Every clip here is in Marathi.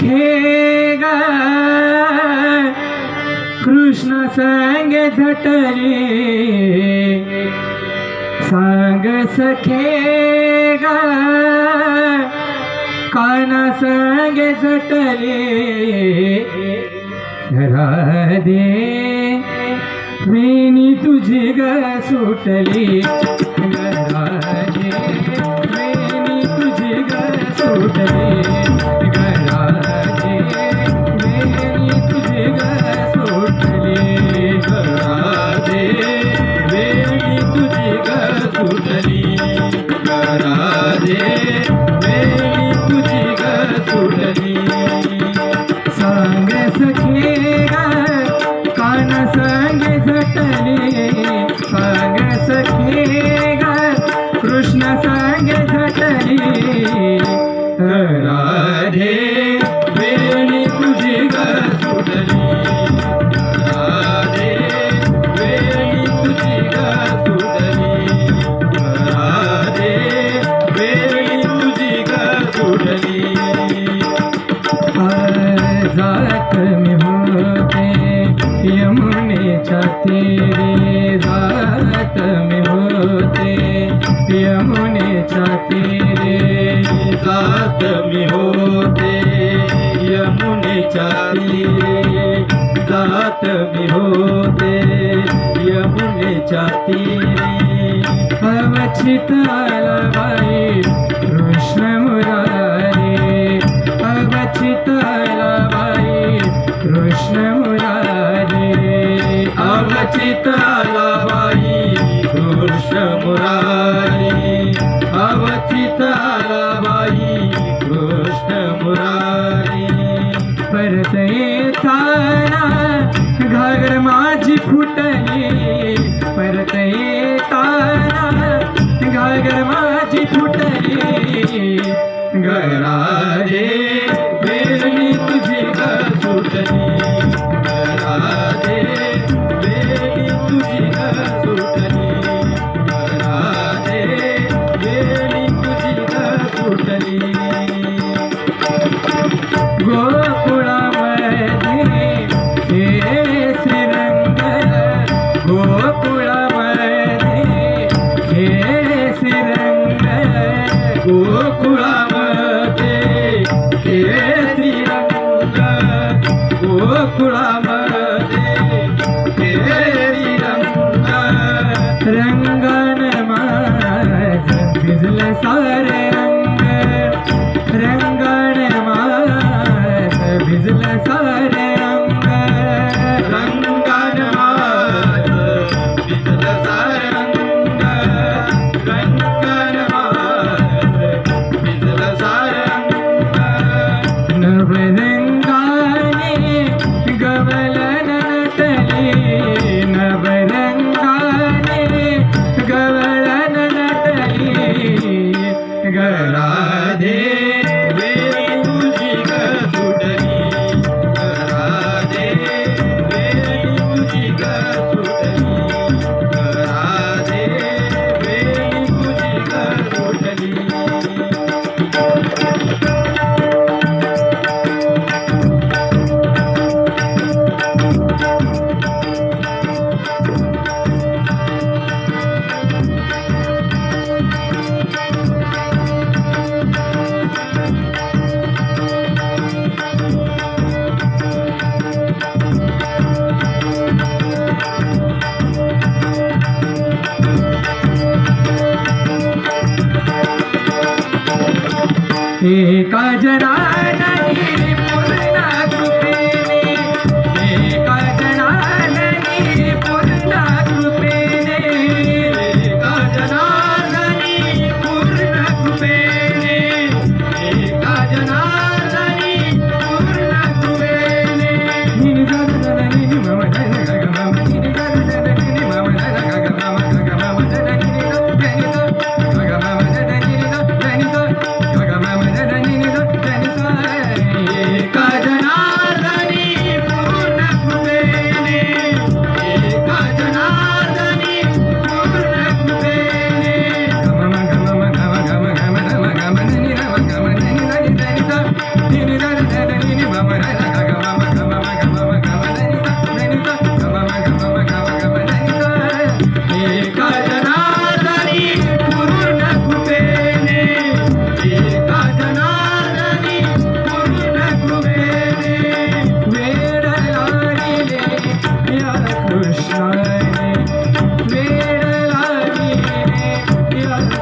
घे कृष्ण संग झटले सांग सखे ग काना संग झटले राधे वेणी तुझी ग सुटली सुटली राधे वेणी तुझी ग सुटली सांग सखे कान सांगे झटले. जात मी होते यमुनेच्या तीरे जात मी होते यमुनेच्या तीरे जात मी होते यमुनेच्या तीरे जात मी होते यमुनेच्या तीरे अवचित बाई कृष्ण मुरा बाई कृष्ण मुरारी. अवचित बाई कृष्ण मुरारी. अवचित बाई कृष्ण मुरारी. परत येताना घागर माझी फुटली. गोकुळामध्ये हे श्रीरंग सारे நபரி काजरा नाही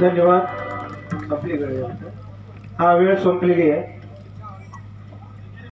धन्यवाद. आपली वेळ. हा वेळ संपलेली आहे.